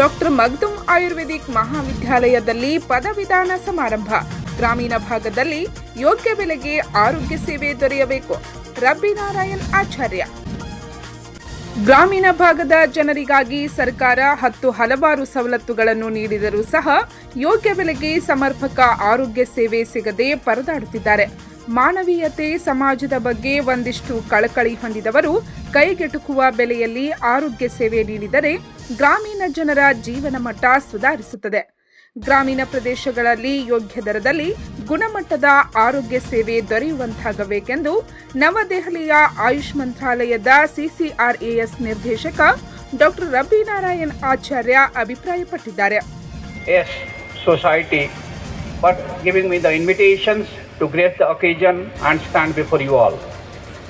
Doctor Magdum Ayurvedic ಮಹಾವಿದ್ಯಾಲಯದಲ್ಲಿ ಪದವಿಧಾನ ಸಮಾರಂಭ ಗ್ರಾಮೀಣ ಭಾಗದಲ್ಲಿ ಯೋಗ್ಯ ಬೆಲೆಗೆ ಆರೋಗ್ಯ ಸೇವೆ ದೊರೆಯಬೇಕು ರಬ್ಬಿನಾರಾಯಣ್ ಆಚಾರ್ಯ ಗ್ರಾಮೀಣ ಭಾಗದ ಜನರಿಗಾಗಿ ಸರ್ಕಾರ ಹತ್ತು ಹಲವಾರು ಸವಲತ್ತುಗಳನ್ನು ನೀಡಿದರೂ ಸಹ ಯೋಗ್ಯ ಬೆಲೆಗೆ ಸಮರ್ಪಕ ಆರೋಗ್ಯ ಸೇವೆ ಸಿಗದೆ ಪರದಾಡುತ್ತಿದ್ದಾರೆ ಮಾನವೀಯತೆ ಸಮಾಜದ ಬಗ್ಗೆ ಒಂದಿಷ್ಟು ಕಳಕಳಿ ಹೊಂದಿದವರು ಕೈಗೆಟುಕುವ ಬೆಲೆಯಲ್ಲಿ ಆರೋಗ್ಯ ಸೇವೆ ನೀಡಿದರೆ ಗ್ರಾಮೀಣ ಜನರ ಜೀವನ ಮಟ್ಟ ಸುಧಾರಿಸುತ್ತದೆ ಗ್ರಾಮೀಣ ಪ್ರದೇಶಗಳಲ್ಲಿ ಯೋಗ್ಯ ದರದಲ್ಲಿ ಗುಣಮಟ್ಟದ ಆರೋಗ್ಯ ಸೇವೆ ದೊರೆಯುವಂತಾಗಬೇಕೆಂದು ನವದೆಹಲಿಯ ಆಯುಷ್ ಮಂತ್ರಾಲಯದ ಸಿಸಿಆರ್ಎಎಸ್ ನಿರ್ದೇಶಕ ಡಾಕ್ಟರ್ ರಬಿ ನಾರಾಯಣ್ ಆಚಾರ್ಯ ಅಭಿಪ್ರಾಯಪಟ್ಟಿದ್ದಾರೆ as society but giving we the invitation to grace the occasion and stand by you all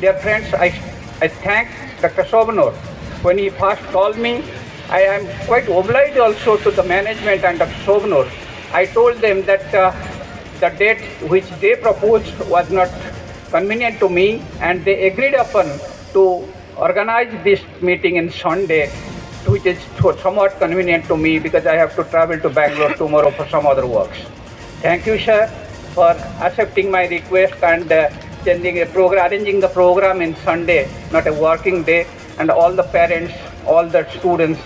there friends I thank doctor Shrobanor Moni fast me I am quite obliged also to the management and the Sognor. I told them that uh, the date which they proposed was not convenient to me and they agreed upon to organize this meeting in Sunday which is somewhat convenient to me because I have to travel to Bangalore tomorrow for some other works. Thank you sir for accepting my request and uh, changing a arranging the program in Sunday, not a working day and all the parents, all the students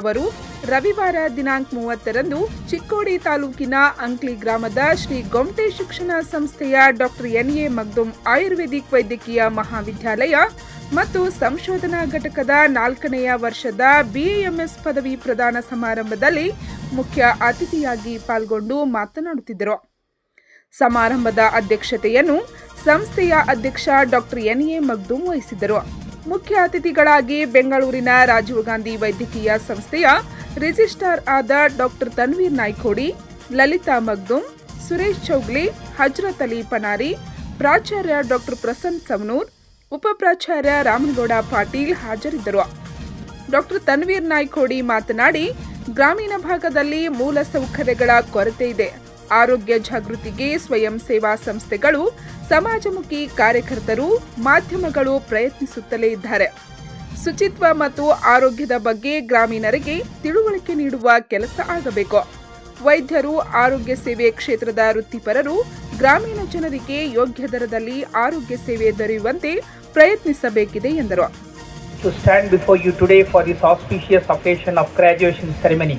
ಅವರು ರವಿವಾರ ದಿನಾಂಕ ಮೂವತ್ತರಂದು ಚಿಕ್ಕೋಡಿ ತಾಲೂಕಿನ ಅಂಕ್ಲಿ ಗ್ರಾಮದ ಶ್ರೀ ಗೊಮ್ಟೆ ಶಿಕ್ಷಣ ಸಂಸ್ಥೆಯ doctor N A Magdum Ayurvedic ವೈದ್ಯಕೀಯ ಮಹಾವಿದ್ಯಾಲಯ ಮತ್ತು ಸಂಶೋಧನಾ ಘಟಕದ ನಾಲ್ಕನೆಯ ವರ್ಷದ ಬಿಎಎಂಎಸ್ ಪದವಿ ಪ್ರದಾನ ಸಮಾರಂಭದಲ್ಲಿ ಮುಖ್ಯ ಅತಿಥಿಯಾಗಿ ಪಾಲ್ಗೊಂಡು ಮಾತನಾಡುತ್ತಿದ್ದರು ಸಮಾರಂಭದ ಅಧ್ಯಕ್ಷತೆಯನ್ನು ಸಂಸ್ಥೆಯ ಅಧ್ಯಕ್ಷ ಡಾಕ್ಟರ್ ಎನ್ ಎ ಮಗ್ದುಮ್ ವಹಿಸಿದರು ಮುಖ್ಯ ಅತಿಥಿಗಳಾಗಿ ಬೆಂಗಳೂರಿನ ರಾಜೀವ್ ಗಾಂಧಿ ವೈದ್ಯಕೀಯ ಸಂಸ್ಥೆಯ ರಿಜಿಸ್ಟ್ರಾರ್ ಆದ ಡಾಕ್ಟರ್ ತನ್ವೀರ್ ನಾಯ್ಕೋಡಿ ಲಲಿತಾ ಮಗ್ದುಮ್ ಸುರೇಶ್ ಚೌಗ್ಲಿ ಹಜ್ರತ್ ಅಲಿ ಪನಾರಿ ಪ್ರಾಚಾರ್ಯ ಡಾಕ್ಟರ್ ಪ್ರಸನ್ನ ಸವನೂರ್ ಉಪ ಪ್ರಾಚಾರ್ಯ ರಾಮನಗೌಡ ಪಾಟೀಲ್ ಹಾಜರಿದ್ದರು ಡಾಕ್ಟರ್ ತನ್ವೀರ್ ನಾಯ್ಕೋಡಿ ಮಾತನಾಡಿ ಗ್ರಾಮೀಣ ಭಾಗದಲ್ಲಿ ಮೂಲ ಸೌಕರ್ಯಗಳ ಕೊರತೆ ಇದೆ ಆರೋಗ್ಯ ಜಾಗೃತಿಗೆ ಸ್ವಯಂ ಸೇವಾ ಸಂಸ್ಥೆಗಳು ಸಮಾಜಮುಖಿ ಕಾರ್ಯಕರ್ತರು ಮಾಧ್ಯಮಗಳು ಪ್ರಯತ್ನಿಸುತ್ತಲೇ ಇದ್ದಾರೆ ಶುಚಿತ್ವ ಮತ್ತು ಆರೋಗ್ಯದ ಬಗ್ಗೆ ಗ್ರಾಮೀಣರಿಗೆ ತಿಳುವಳಿಕೆ ನೀಡುವ ಕೆಲಸ ಆಗಬೇಕು ವೈದ್ಯರು ಆರೋಗ್ಯ ಸೇವೆ ಕ್ಷೇತ್ರದ ವೃತ್ತಿಪರರು ಗ್ರಾಮೀಣ ಜನರಿಗೆ ಯೋಗ್ಯ ದರದಲ್ಲಿ ಆರೋಗ್ಯ ಸೇವೆ ದೊರೆಯುವಂತೆ ಪ್ರಯತ್ನಿಸಬೇಕಿದೆ ಎಂದರು to stand before you today for this auspicious occasion of graduation ceremony.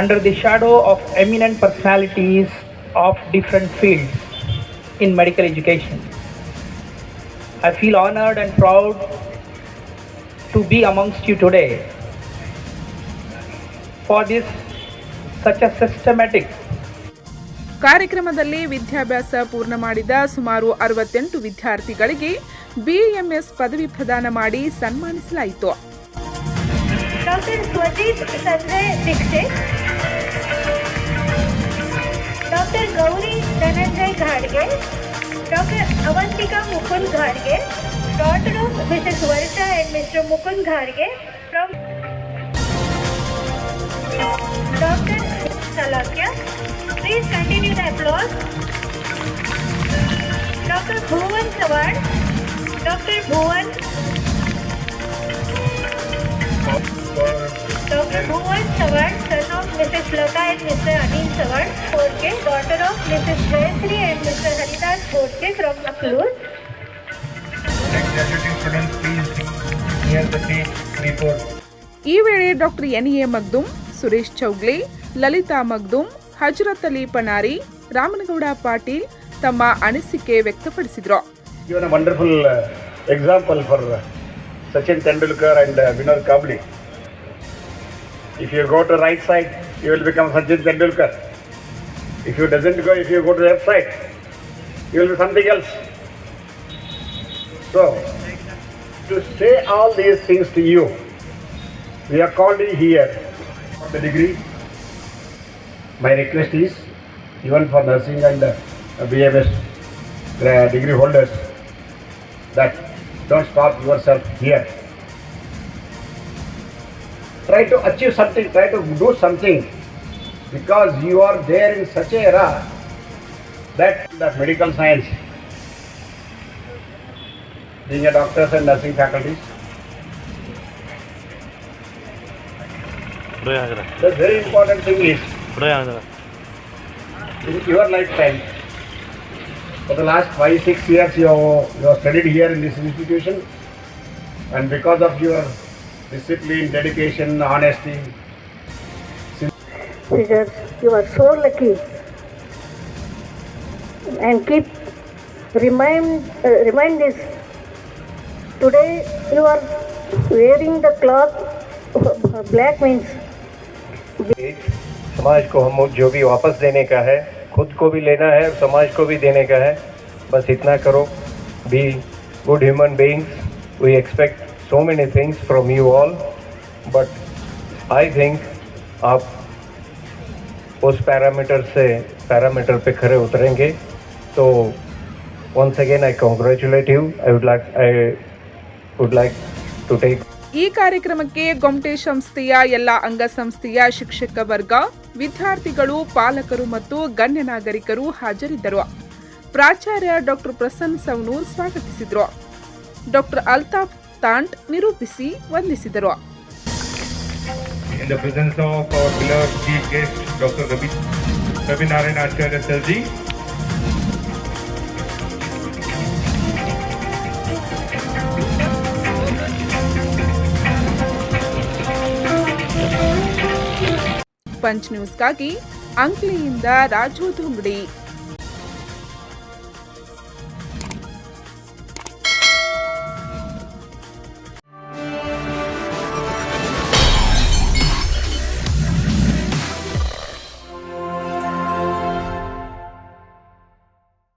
under the shadow of eminent personalities of different fields in medical education. I feel honored and proud to be amongst you today for this such a systematic ಕಾರ್ಯಕ್ರಮದಲ್ಲಿ ವಿದ್ಯಾಭ್ಯಾಸ ಪೂರ್ಣ ಮಾಡಿದ ಸುಮಾರು ಅರವತ್ತೆಂಟು ವಿದ್ಯಾರ್ಥಿಗಳಿಗೆ BMS ಪದವಿ ಪ್ರದಾನ ಮಾಡಿ ಸನ್ಮಾನಿಸಲಾಯಿತು doctor Swajit Sanjay Dixit Gauri Dhananjay Gharge, Dr. Avantika Mukund Gharge, daughter of Mrs. Varita and Mr. Mukund Gharge from Dr. Salakya. Please continue the applause. Dr. Bhuvan Sawar, Dr. Bhuvan. Dr. Bhuvan Sawar, sir. Mrs. Lata and Mr. Anil Savan, Fortke, daughter of Mrs. Jayasri and Mr. Haridas Fortke from Makhlur. ಈ ವೇಳೆ doctor N A Magdum Suresh Chougle Lalita Magdum Hazrat Ali Panari Ramanagouda Patil ತಮ್ಮ ಅನಿಸಿಕೆ ವ್ಯಕ್ತಪಡಿಸಿದ್ರು even wonderful example for Sachin Tendulkar and Vinod Kambli If you go to right side, you will become Sachin Tendulkar. If you doesn't go, if you go to left side, you will be something else. So, to say all these things to you, we are called you here for the degree. My request is, even for nursing and uh, BMS uh, degree holders, that don't stop yourself here. Try to achieve something, try to do something. Because you are there in such a era that the medical science, being a doctors and nursing faculties, the very important thing is in your lifetime, for the last five, six years you have, you have studied here in this institution and because of your discipline, dedication, honesty. Sir, you are so lucky. And keep remind uh, remind this. Today you are wearing the cloth black means. समाज को हम जो भी वापस देने का है खुद को भी लेना है और समाज को भी देने का है बस इतना करो be good human beings we expect So many things from you all but I think आप उस पैरामीटर से पैरामीटर पे खरे उतरेंगे तो once again I congratulate you. I would like I would like to take ಈ ಕಾರ್ಯಕ್ರಮಕ್ಕೆ ಗೊಮ್ಟೆ ಸಂಸ್ಥೆಯ ಎಲ್ಲ ಅಂಗಸಂಸ್ಥೆಯ ಶಿಕ್ಷಕ ವರ್ಗ ವಿದ್ಯಾರ್ಥಿಗಳು ಪಾಲಕರು ಮತ್ತು ಗಣ್ಯ ನಾಗರಿಕರು ಹಾಜರಿದ್ದರು ಪ್ರಾಚಾರ್ಯ ಡಾಕ್ಟರ್ ಪ್ರಸನ್ನ ಸವನೂರ್ ಸ್ವಾಗತಿಸಿದರು ಡಾಕ್ಟರ್ ಅಲ್ತಾಫ್ ತಾಂಟ್ ನಿರೂಪಿಸಿ ವಂದಿಸಿದರು ಪಂಚ್ ನ್ಯೂಸ್ಗಾಗಿ ಅಂಕ್ಲಿಯಿಂದ ರಾಜು ಧುಂಗಡಿ